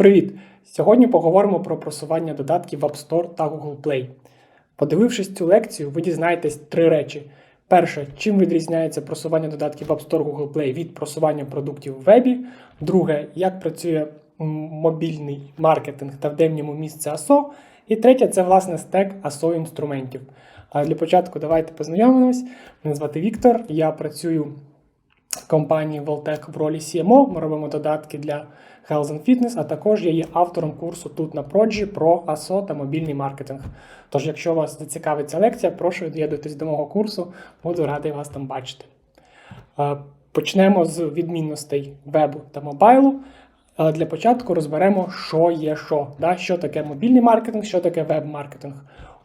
Привіт! Сьогодні поговоримо про просування додатків в App Store та Google Play. Подивившись цю лекцію, ви дізнаєтесь три речі. Перше, чим відрізняється просування додатків в App Store Google Play від просування продуктів в вебі. Друге, як працює мобільний маркетинг та в де в ньому місце ASO. І третє це власне стек ASO інструментів. А для початку давайте познайомимось. Мене звати Віктор, я працюю компанії Voltec в ролі CMO. Ми робимо додатки для Health and Fitness, а також я є автором курсу тут на Проджі про ASO та мобільний маркетинг. Тож, якщо вас зацікавить ця лекція, прошу доєднуйтесь до мого курсу, буду радий вас там бачити. Е, Почнемо з відмінностей вебу та мобайлу. Але для початку розберемо, що є що. Да? Що таке мобільний маркетинг, що таке веб-маркетинг.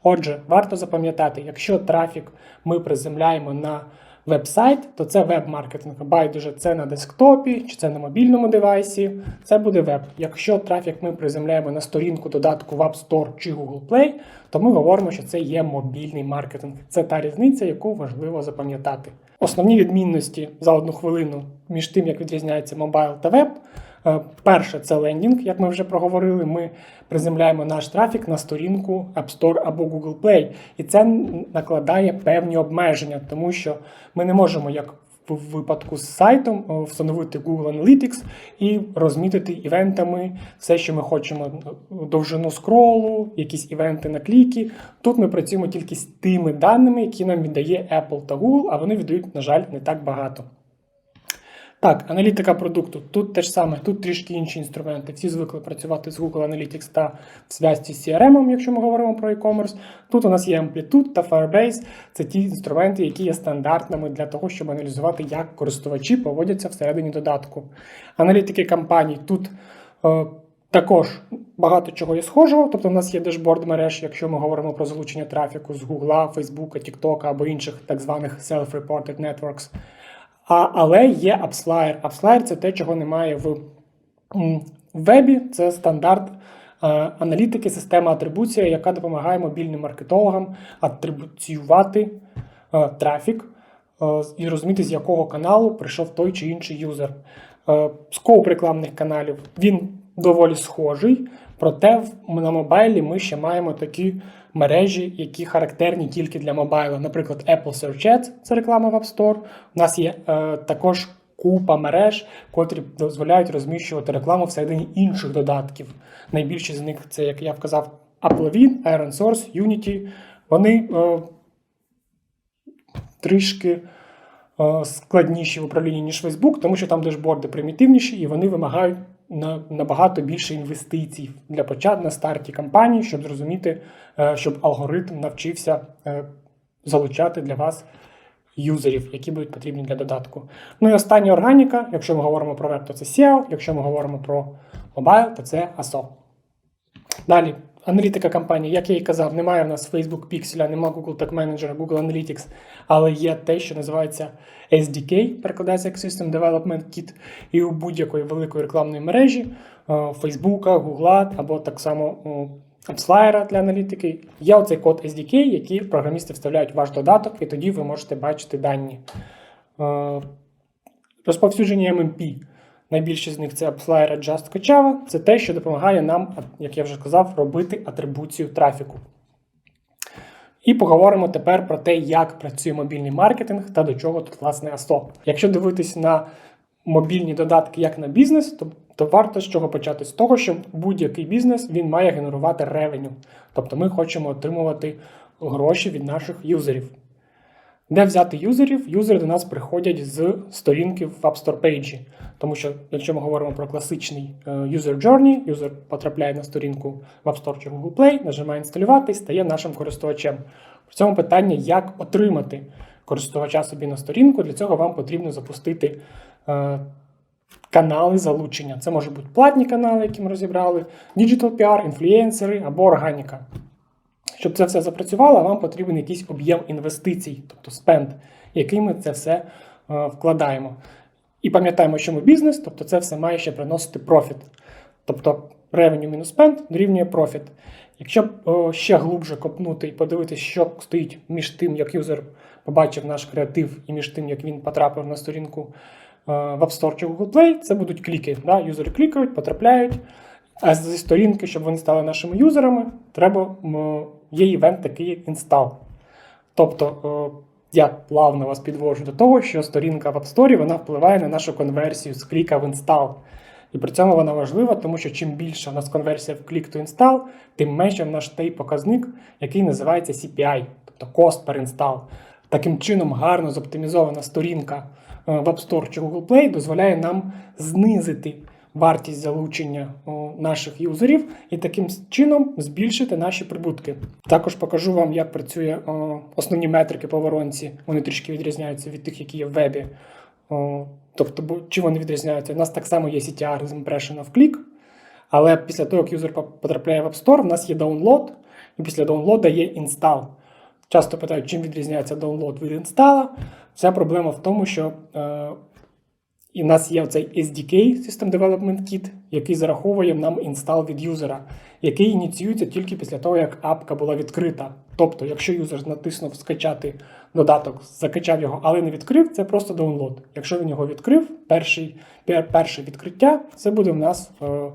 Отже, варто запам'ятати, якщо трафік ми приземляємо на веб-сайт, то це веб-маркетинг. Байдуже, це на десктопі чи це на мобільному девайсі, це буде веб. Якщо трафік ми приземляємо на сторінку додатку в App Store чи Google Play, то ми говоримо, що це є мобільний маркетинг. Це та різниця, яку важливо запам'ятати. Основні відмінності за одну хвилину між тим, як відрізняється мобайл та веб. Е, Перше це лендінг, як ми вже проговорили. Ми приземляємо наш трафік на сторінку App Store або Google Play, і це накладає певні обмеження, тому що ми не можемо, як в випадку з сайтом, встановити Google Analytics і розмітити івентами все, що ми хочемо: довжину скролу, якісь івенти на кліки. Тут ми працюємо тільки з тими даними, які нам віддає Apple та Google, а вони віддають, на жаль, не так багато. Так, аналітика продукту. Тут те ж саме, тут трішки інші інструменти. Всі звикли працювати з Google Analytics та в зв'язці з CRM, якщо ми говоримо про e-commerce. Тут у нас є Amplitude та Firebase. Це ті інструменти, які є стандартними для того, щоб аналізувати, як користувачі поводяться всередині додатку. Аналітики кампаній тут. Е, також багато чого є схожого, тобто в нас є дешборд мереж, якщо ми говоримо про залучення трафіку з Google, Facebook, TikTok або інших так званих self-reported networks. А, але є AppsFlyer. AppsFlyer – це те, чого немає в вебі. Це стандарт е, аналітики, система атрибуція, яка допомагає мобільним маркетологам атрибуціювати е, трафік е, і розуміти, з якого каналу прийшов той чи інший юзер. Е, скоп рекламних каналів він доволі схожий, проте на мобайлі ми ще маємо такі мережі, які характерні тільки для мобайлу. Наприклад, Apple Search Ads – це реклама в App Store. У нас є е, також купа мереж, котрі дозволяють розміщувати рекламу всередині інших додатків. Найбільші з них це, як я вказав, Applovin, Iron Source, Unity. Вони е, трішки е, складніші в управлінні, ніж Facebook, тому що там дешборди примітивніші і вони вимагають набагато більше інвестицій для початку на старті кампанії, щоб зрозуміти, е, щоб алгоритм навчився е, залучати для вас юзерів, які будуть потрібні для додатку. Ну і остання органіка, якщо ми говоримо про веб, то це SEO, якщо ми говоримо про мобайл, то це ASO. Далі, аналітика кампанії, як я і казав, немає в нас Facebook Pixel, немає Google Tag Manager, Google Analytics, але є те, що називається SDK, перекладається як System Development Kit, і у будь-якої великої рекламної мережі е, Facebook, Google або так само AppsFlyer для аналітики. Є оцей код SDK, який програмісти вставляють в ваш додаток, і тоді ви можете бачити дані. Е, Розповсюдження MMP. Найбільше з них це AppsFlyer Just Java. Це те, що допомагає нам, як я вже казав, робити атрибуцію трафіку. І поговоримо тепер про те, як працює мобільний маркетинг та до чого тут власне ASO. Якщо дивитись на мобільні додатки як на бізнес, то, то варто з чого почати? З того, що будь-який бізнес він має генерувати ревеню. Тобто ми хочемо отримувати гроші від наших юзерів. Де взяти юзерів? Юзери до нас приходять з сторінки в App Store Page. Тому що, якщо ми говоримо про класичний е, user journey, юзер потрапляє на сторінку в App Store чи Google Play, нажимає інсталювати і стає нашим користувачем. При цьому питання, як отримати користувача собі на сторінку, для цього вам потрібно запустити е, канали залучення. Це можуть бути платні канали, які ми розібрали, Digital PR, інфлюенсери або органіка. Щоб це все запрацювало, вам потрібен якийсь об'єм інвестицій, тобто спенд, який ми це все е, вкладаємо. І пам'ятаємо, що ми бізнес, тобто це все має ще приносити профіт. Тобто revenue мінус spend дорівнює профіт. Якщо е, ще глубже копнути і подивитися, що стоїть між тим, як юзер побачив наш креатив, і між тим, як він потрапив на сторінку е, в App Store чи Google Play, це будуть кліки. Да? Юзери клікають, потрапляють. А зі сторінки, щоб вони стали нашими юзерами, треба є івент такий як install. Тобто е, я плавно вас підвожу до того, що сторінка в App Store вона впливає на нашу конверсію з кліка в install. І при цьому вона важлива, тому що чим більша у нас конверсія в клік to install, тим менше в наш той показник, який називається CPI, тобто cost per install. Таким чином, гарно зоптимізована сторінка е, в App Store чи Google Play дозволяє нам знизити вартість залучення наших юзерів і таким чином збільшити наші прибутки. Також покажу вам, як працює основні метрики по воронці. Вони трішки відрізняються від тих, які є в вебі. Тобто, чи вони відрізняються? У нас так само є CTR з impression of click, але після того, як юзер потрапляє в App Store, в нас є download, і після download є install. Часто питають, чим відрізняється download від інстала. Вся проблема в тому, що е, і в нас є цей SDK System Development Kit, який зараховує нам інстал від юзера, який ініціюється тільки після того, як апка була відкрита. Тобто, якщо юзер натиснув скачати додаток, закачав його, але не відкрив, це просто download. Якщо він його відкрив, перший, перше відкриття це буде в нас е,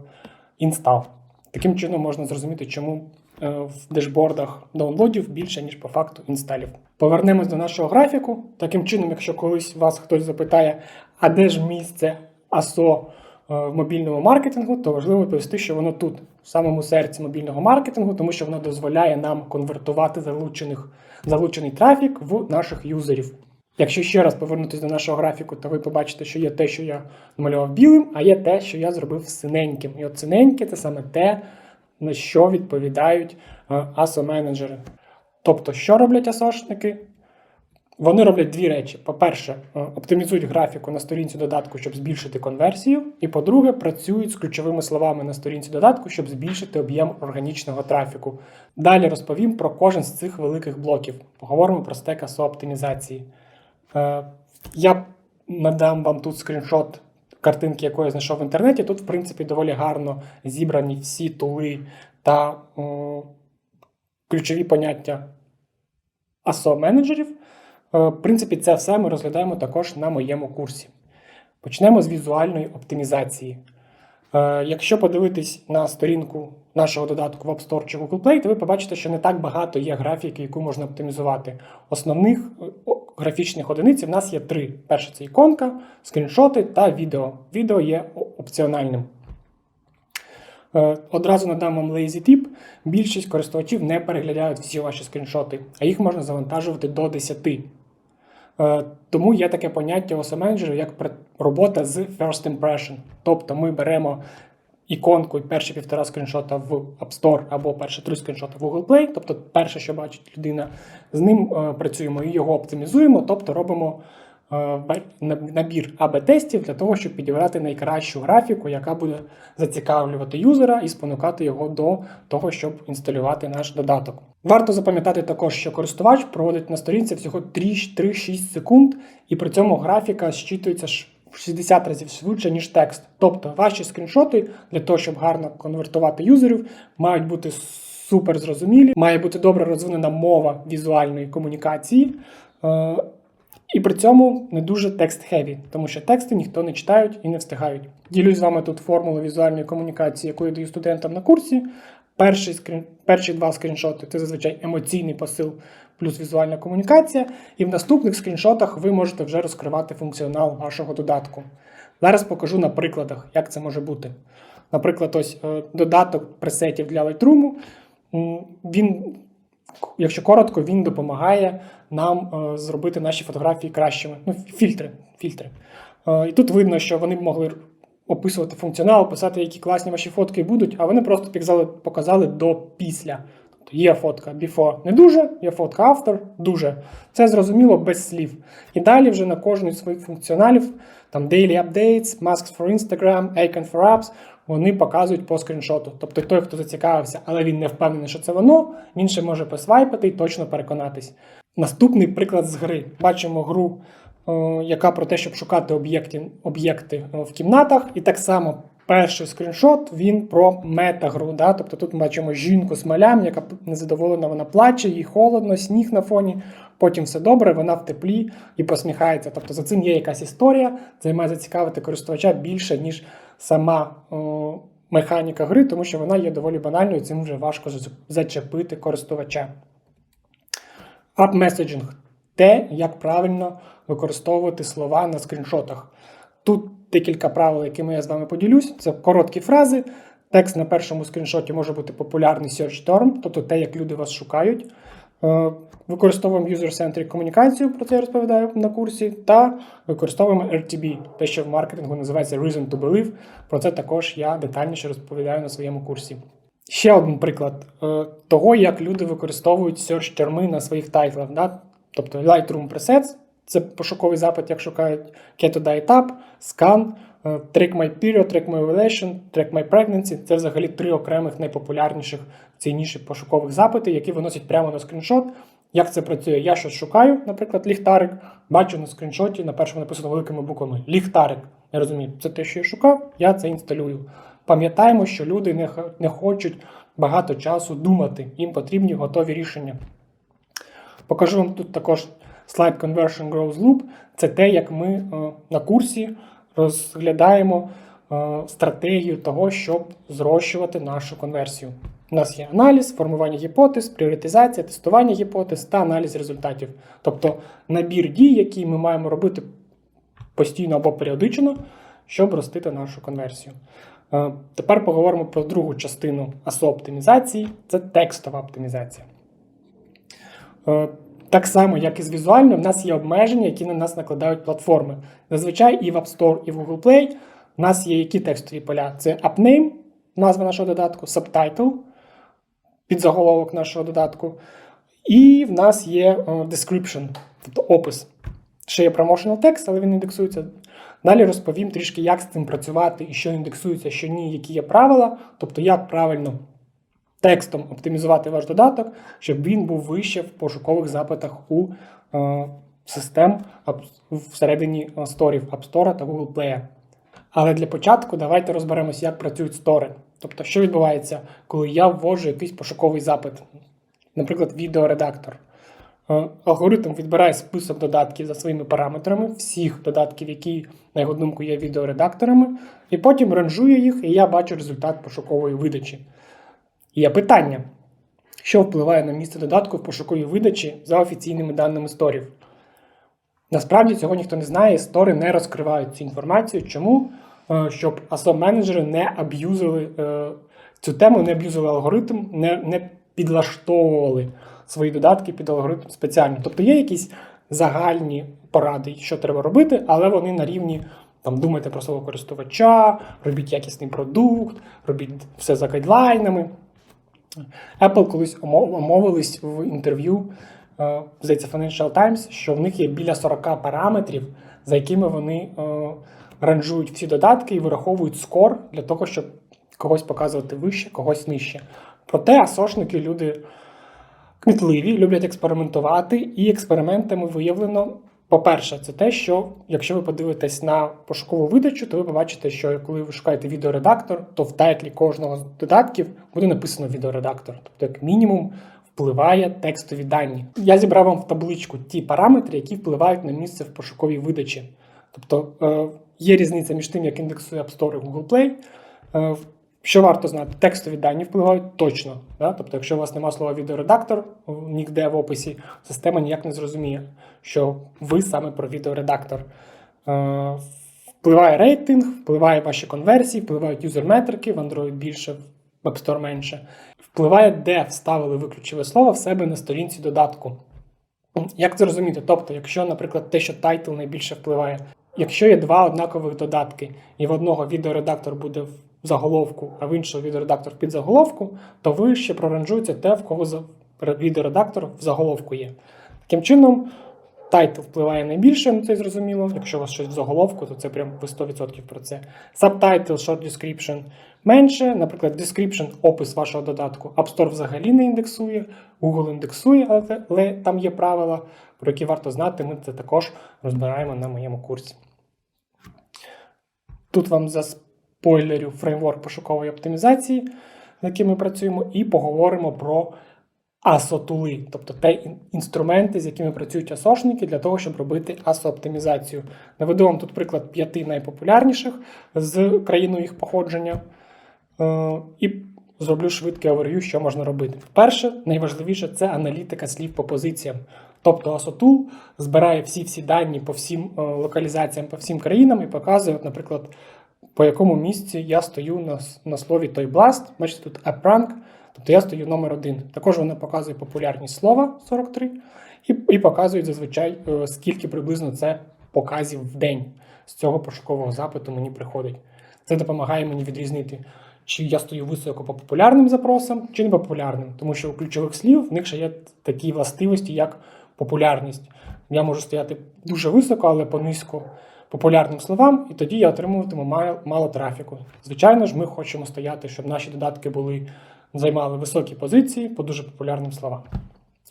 інстал. Таким чином можна зрозуміти, чому е, в дешбордах даунлодів більше, ніж по факту інсталів. Повернемось до нашого графіку. Таким чином, якщо колись вас хтось запитає, а де ж місце ASO е, в мобільному маркетингу, то важливо відповісти, що воно тут, в самому серці мобільного маркетингу, тому що воно дозволяє нам конвертувати залучених, залучений трафік в наших юзерів. Якщо ще раз повернутися до нашого графіку, то ви побачите, що є те, що я намалював білим, а є те, що я зробив синеньким. І от синеньке це саме те, на що відповідають ASO-менеджери. Тобто, що роблять асошники? Вони роблять дві речі: по-перше, е, оптимізують графіку на сторінці додатку, щоб збільшити конверсію. І по-друге, працюють з ключовими словами на сторінці додатку, щоб збільшити об'єм органічного трафіку. Далі розповім про кожен з цих великих блоків. Поговоримо про стек ASO оптимізації. Е, Я надам вам тут скріншот картинки, яку я знайшов в інтернеті. Тут, в принципі, доволі гарно зібрані всі тули та о, ключові поняття ASO менеджерів. Е, В принципі, це все ми розглядаємо також на моєму курсі. Почнемо з візуальної оптимізації. Е, Якщо подивитись на сторінку нашого додатку в App Store чи Google Play, то ви побачите, що не так багато є графіки, яку можна оптимізувати. Основних графічних одиниць в нас є три: перше це іконка, скріншоти та відео. Відео є опціональним. Е, Одразу надам вам lazy tip. Більшість користувачів не переглядають всі ваші скріншоти, а їх можна завантажувати до 10. Е, Тому є таке поняття у менеджеру як робота з first impression. Тобто ми беремо іконку і перші півтора скріншота в App Store або перші три скріншота в Google Play, тобто перше, що бачить людина, з ним е, працюємо і його оптимізуємо, тобто робимо е, набір АБ-тестів для того, щоб підібрати найкращу графіку, яка буде зацікавлювати юзера і спонукати його до того, щоб інсталювати наш додаток. Варто запам'ятати також, що користувач проводить на сторінці всього 3-6 секунд, і при цьому графіка зчитується ж в 60 разів швидше, ніж текст. Тобто ваші скріншоти для того, щоб гарно конвертувати юзерів, мають бути супер зрозумілі, має бути добре розвинена мова візуальної комунікації. Е, і при цьому не дуже текст-хеві, тому що тексти ніхто не читають і не встигають. Ділюсь з вами тут формулу візуальної комунікації, яку я даю студентам на курсі. Перший скрін, перші два скріншоти це зазвичай емоційний посил плюс візуальна комунікація. І в наступних скріншотах ви можете вже розкривати функціонал вашого додатку. Зараз покажу на прикладах, як це може бути. Наприклад, ось е, додаток пресетів для Lightroom. Він якщо коротко, він допомагає нам е, зробити наші фотографії кращими. Ну, фільтри. фільтри. Е, і тут видно, що вони б могли описувати функціонал, писати, які класні ваші фотки будуть, а вони просто показали, показали до після. Є фотка before не дуже, є фотка after дуже. Це зрозуміло без слів. І далі вже на кожну з своїх функціоналів, там Daily Updates, Masks for Instagram, Icon for Apps, вони показують по скріншоту. Тобто той, хто зацікавився, але він не впевнений, що це воно, він ще може посвайпати і точно переконатись. Наступний приклад з гри. Бачимо гру, е, яка про те, щоб шукати об'єкти, об'єкти е, в кімнатах, і так само. Перший скріншот він про метагру. Да? Тобто тут ми бачимо жінку з малям, яка незадоволена, вона плаче, їй холодно, сніг на фоні. Потім все добре, вона в теплі і посміхається. Тобто за цим є якась історія, це має зацікавити користувача більше, ніж сама о, механіка гри, тому що вона є доволі банальною, цим вже важко зачепити користувача. Messaging те, як правильно використовувати слова на скріншотах. Тут декілька правил, якими я з вами поділюсь. Це короткі фрази. Текст на першому скріншоті може бути популярний search term, тобто те, як люди вас шукають. Е, Використовуємо user-centric комунікацію, про це я розповідаю на курсі, та використовуємо RTB, те, що в маркетингу називається Reason to Believe. Про це також я детальніше розповідаю на своєму курсі. Ще один приклад е, того, як люди використовують search терми на своїх тайтлах. Да? Тобто Lightroom Presets це пошуковий запит, як шукають Keto Diet Up, Scan, е, Track My Period, Track My Ovulation, Track My Pregnancy. Це взагалі три окремих найпопулярніших ніші пошукових запити, які виносять прямо на скріншот. Як це працює? Я щось шукаю, наприклад, ліхтарик, бачу на скріншоті, на першому написано великими буквами ліхтарик. Я розумію, це те, що я шукав, я це інсталюю. Пам'ятаємо, що люди не, не хочуть багато часу думати, їм потрібні готові рішення. Покажу вам тут також слайд Conversion Growth Loop. Це те, як ми е, на курсі розглядаємо е, стратегію того, щоб зрощувати нашу конверсію. У нас є аналіз, формування гіпотез, пріоритизація, тестування гіпотез та аналіз результатів. Тобто набір дій, які ми маємо робити постійно або періодично, щоб ростити нашу конверсію. Е, Тепер поговоримо про другу частину ASO оптимізації це текстова оптимізація. Так само, як і з візуальною, в нас є обмеження, які на нас накладають платформи. Зазвичай і в App Store, і в Google Play у нас є які текстові поля? Це AppName, назва нашого додатку, Subtitle, підзаголовок нашого додатку. І в нас є е, description, тобто опис. Ще є promotional текст, але він індексується. Далі розповім трішки, як з цим працювати і що індексується, що ні, які є правила, тобто як правильно текстом оптимізувати ваш додаток, щоб він був вище в пошукових запитах у е, систем всередині е, сторів App Store та Google Play. Але для початку давайте розберемося, як працюють стори. Тобто, що відбувається, коли я ввожу якийсь пошуковий запит, наприклад, відеоредактор. Е, Алгоритм відбирає список додатків за своїми параметрами, всіх додатків, які, на його думку, є відеоредакторами, і потім ранжує їх, і я бачу результат пошукової видачі. Є питання, що впливає на місце додатку в пошуковій видачі за офіційними даними сторів. Насправді цього ніхто не знає, стори не розкривають цю інформацію. Чому? Е, Щоб асо-менеджери не аб'юзили е, цю тему, не аб'юзили алгоритм, не, не підлаштовували свої додатки під алгоритм спеціально. Тобто є якісь загальні поради, що треба робити, але вони на рівні там думайте про свого користувача, робіть якісний продукт, робіть все за гайдлайнами. Apple колись омовились в інтерв'ю, е, здається, Financial Times, що в них є біля 40 параметрів, за якими вони е, ранжують всі додатки і вираховують скор для того, щоб когось показувати вище, когось нижче. Проте асошники люди кмітливі, люблять експериментувати, і експериментами виявлено. По-перше, це те, що якщо ви подивитесь на пошукову видачу, то ви побачите, що коли ви шукаєте відеоредактор, то в тайтлі кожного з додатків буде написано відеоредактор. Тобто, як мінімум, впливає текстові дані. Я зібрав вам в табличку ті параметри, які впливають на місце в пошуковій видачі. Тобто е, є різниця між тим, як індексує App Store і Google Play. Що варто знати? Текстові дані впливають точно. Да? Тобто, якщо у вас немає слова відеоредактор е, ніде в описі, система ніяк не зрозуміє, що ви саме про відеоредактор. Е, Впливає рейтинг, впливає ваші конверсії, впливають юзер-метрики, в Android більше, в App Store менше. Впливає, де вставили ви ключове слово в себе на сторінці додатку. Як це розуміти? Тобто, якщо, наприклад, те, що тайтл найбільше впливає, якщо є два однакових додатки, і в одного відеоредактор буде в заголовку, а в іншого відеоредактор в підзаголовку, то ви ще проранжуєте те, в кого відеоредактор в заголовку є. Таким чином, тайтл впливає найбільше, ну це зрозуміло. Якщо у вас щось в заголовку, то це прям ви 100% про це. Subtitle, short description менше. Наприклад, description, опис вашого додатку. App Store взагалі не індексує, Google індексує, але, але там є правила, про які варто знати. Ми це також розбираємо на моєму курсі. Тут вам заспойлерю фреймворк пошукової оптимізації, над яким ми працюємо, і поговоримо про асотули, тобто те інструменти, з якими працюють асошники для того, щоб робити асооптимізацію. Наведу вам тут приклад п'яти найпопулярніших з країною їх походження. Е, І зроблю швидкий оверв'ю, що можна робити. Перше, найважливіше це аналітика слів по позиціям. Тобто ASOTool збирає всі-всі дані по всім е, локалізаціям, по всім країнам і показує, наприклад, по якому місці я стою на, на слові той бласт. Бачите, тут AppRank, тобто я стою номер один. Також вона показує популярність слова 43 і, і показує зазвичай, е, скільки приблизно це показів в день з цього пошукового запиту мені приходить. Це допомагає мені відрізнити, чи я стою високо по популярним запросам, чи не по популярним. Тому що у ключових слів в них ще є такі властивості, як популярність. Я можу стояти дуже високо, але по низько популярним словам, і тоді я отримуватиму мало, трафіку. Звичайно ж, ми хочемо стояти, щоб наші додатки були займали високі позиції по дуже популярним словам,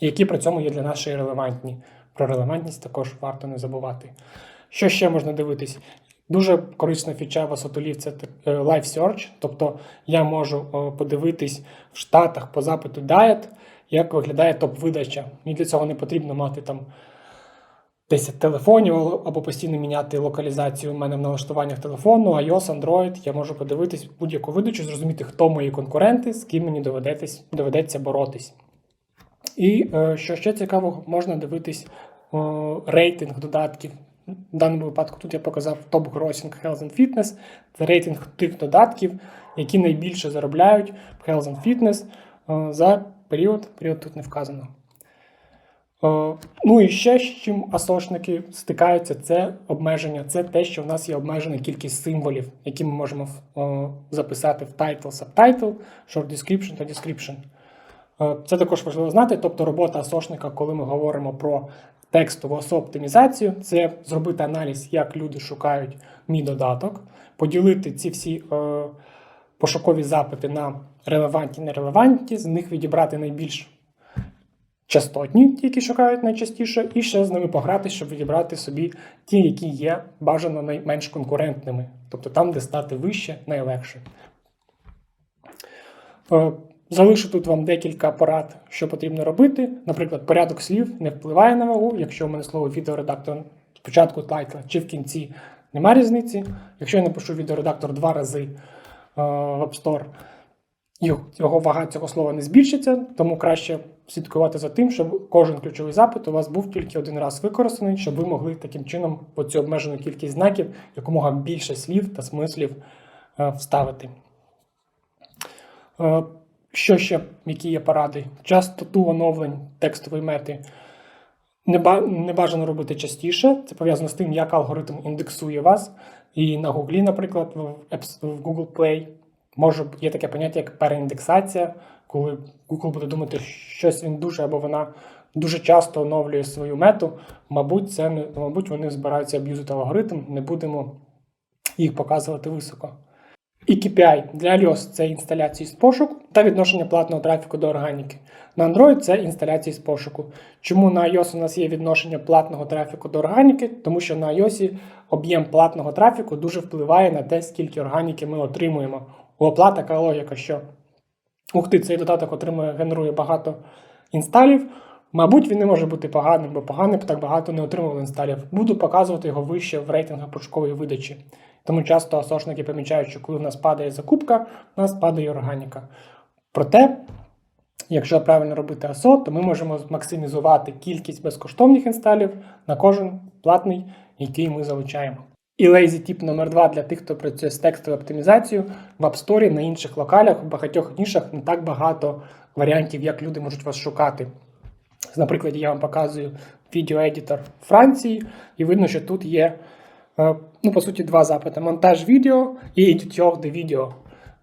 які при цьому є для й релевантні. Про релевантність також варто не забувати. Що ще можна дивитись? Дуже корисна фіча в Асотолів це е, Live Search, тобто я можу подивитись в Штатах по запиту Diet, як виглядає топ-видача. Мені для цього не потрібно мати там 10 телефонів або постійно міняти локалізацію у мене в налаштуваннях телефону, iOS, Android. Я можу подивитись будь-яку видачу, зрозуміти, хто мої конкуренти, з ким мені доведеться боротись. І е, що ще цікавого, можна дивитись е, рейтинг додатків. В даному випадку тут я показав Top Grossing Health and Fitness. Це рейтинг тих додатків, які найбільше заробляють в Health and Fitness е, за період. Період тут не вказано. Е, Ну і ще з чим асошники стикаються, це обмеження. Це те, що в нас є обмежена кількість символів, які ми можемо е, записати в title, subtitle, short description та description. Е, Це також важливо знати. Тобто робота асошника, коли ми говоримо про текстову оптимізацію, це зробити аналіз, як люди шукають мій додаток, поділити ці всі пошукові запити на релевантні, нерелевантні, з них відібрати найбільш частотні, ті, які шукають найчастіше, і ще з ними пограти, щоб відібрати собі ті, які є бажано найменш конкурентними, тобто там, де стати вище, найлегше. Е, Залишу тут вам декілька порад, що потрібно робити. Наприклад, порядок слів не впливає на вагу. Якщо у мене слово відеоредактор спочатку тайтла чи в кінці, немає різниці. Якщо я напишу відеоредактор два рази е, в App Store, його- його вага цього слова не збільшиться, тому краще слідкувати за тим, щоб кожен ключовий запит у вас був тільки один раз використаний, щоб ви могли таким чином в цю обмежену кількість знаків якомога більше слів та смислів е, вставити. Е, Що ще, які є поради? Частоту оновлень текстової мети не, бажано робити частіше. Це пов'язано з тим, як алгоритм індексує вас. І на Гуглі, наприклад, в Google Play може є таке поняття, як переіндексація, коли Google буде думати, що щось він дуже або вона дуже часто оновлює свою мету. Мабуть, це не мабуть, вони збираються аб'юзити алгоритм, не будемо їх показувати високо. І KPI для iOS це інсталяції з пошуку та відношення платного трафіку до органіки. На Android це інсталяції з пошуку. Чому на iOS у нас є відношення платного трафіку до органіки? Тому що на iOS об'єм платного трафіку дуже впливає на те, скільки органіки ми отримуємо. У оплат така логіка, що ух ти, цей додаток отримує, генерує багато інсталів. Мабуть, він не може бути поганим, бо поганим б так багато не отримував інсталів. Буду показувати його вище в рейтингах пошукової видачі. Тому часто асошники помічають, що коли в нас падає закупка, в нас падає органіка. Проте, якщо правильно робити АСО, то ми можемо максимізувати кількість безкоштовних інсталів на кожен платний, який ми залучаємо. І lazy тип номер 2 для тих, хто працює з текстовою оптимізацією в App Store, на інших локалях, в багатьох нішах не так багато варіантів, як люди можуть вас шукати. Наприклад, я вам показую відеоедітор Франції, і видно, що тут є, е, ну, по суті, два запити: монтаж відео і edit the video.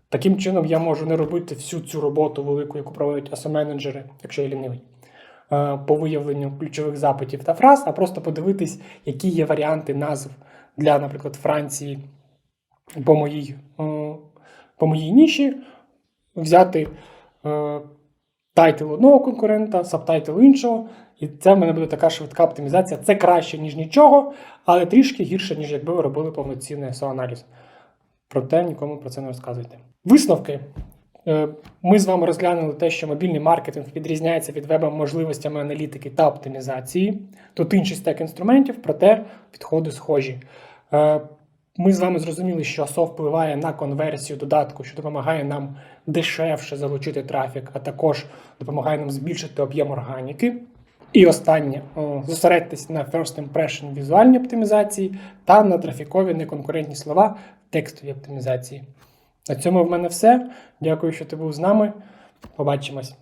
Таким чином, я можу не робити всю цю роботу велику, яку проводять асо-менеджери, якщо я лінивий, е, по виявленню ключових запитів та фраз, а просто подивитись, які є варіанти назв для, наприклад, Франції по моїй, е, по моїй ніші, взяти е, тайтл одного конкурента, сабтайтл іншого. І це в мене буде така швидка оптимізація. Це краще, ніж нічого, але трішки гірше, ніж якби ви робили повноцінний SEO-аналіз. Проте нікому про це не розказуйте. Висновки. Е, Ми з вами розглянули те, що мобільний маркетинг відрізняється від веба можливостями аналітики та оптимізації. Тут інший стек інструментів, проте підходи схожі. Е, Ми з вами зрозуміли, що ASO впливає на конверсію додатку, що допомагає нам дешевше залучити трафік, а також допомагає нам збільшити об'єм органіки. І останнє зосередьтесь на first impression візуальній оптимізації та на трафікові неконкурентні слова текстовій оптимізації. На цьому в мене все. Дякую, що ти був з нами. Побачимось.